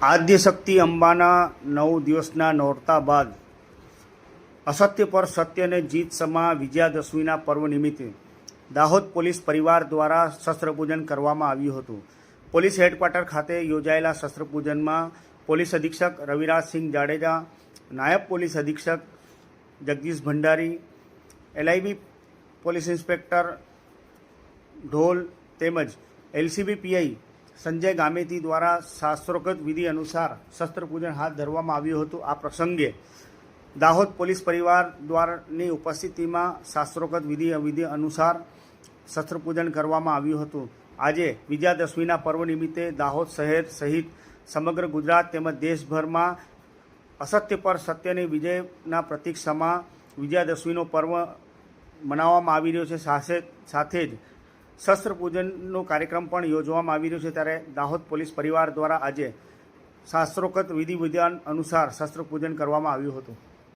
આદ્યશક્તિ અંબાના નવ દિવસના નોરતા બાદ અસત્ય પર સત્યને જીત સમા વિજયાદશમીના પર્વ નિમિત્તે દાહોદ પોલીસ પરિવાર દ્વારા શસ્ત્રપૂજન કરવામાં આવ્યું હતું. પોલીસ હેડક્વાર્ટર ખાતે યોજાયેલા શસ્ત્રપૂજનમાં પોલીસ અધિક્ષક રવિરાજસિંહ જાડેજા, નાયબ પોલીસ અધિક્ષક Jagdish Bhandari, LIB police inspector Dhol તેમજ એલસીબી પીઆઈ સંજય ગામેતી દ્વારા શાસ્ત્રોગત વિધિ અનુસાર શસ્ત્રપૂજન હાથ ધરવામાં આવ્યું હતું. આ પ્રસંગે દાહોદ પોલીસ પરિવાર દ્વારાની ઉપસ્થિતિમાં શાસ્ત્રોગત વિધિ વિધિ અનુસાર શસ્ત્રપૂજન કરવામાં આવ્યું હતું. આજે વિજયાદશમીના પર્વ નિમિત્તે દાહોદ શહેર સહિત સમગ્ર ગુજરાત તેમજ દેશભરમાં અસત્ય પર સત્યની વિજયના પ્રતિક્ષામાં વિજયાદશમીનો પર્વ મનાવવામાં આવી રહ્યો છે. સાથે સાથે જ શસ્ત્ર પૂજનનો કાર્યક્રમ પણ યોજવામાં આવી રહ્યો છે ત્યારે દાહોદ પોલીસ પરિવાર દ્વારા આજે શાસ્ત્રોક્ત વિધિ વિધાન અનુસાર શસ્ત્ર પૂજન કરવામાં આવ્યું હતું.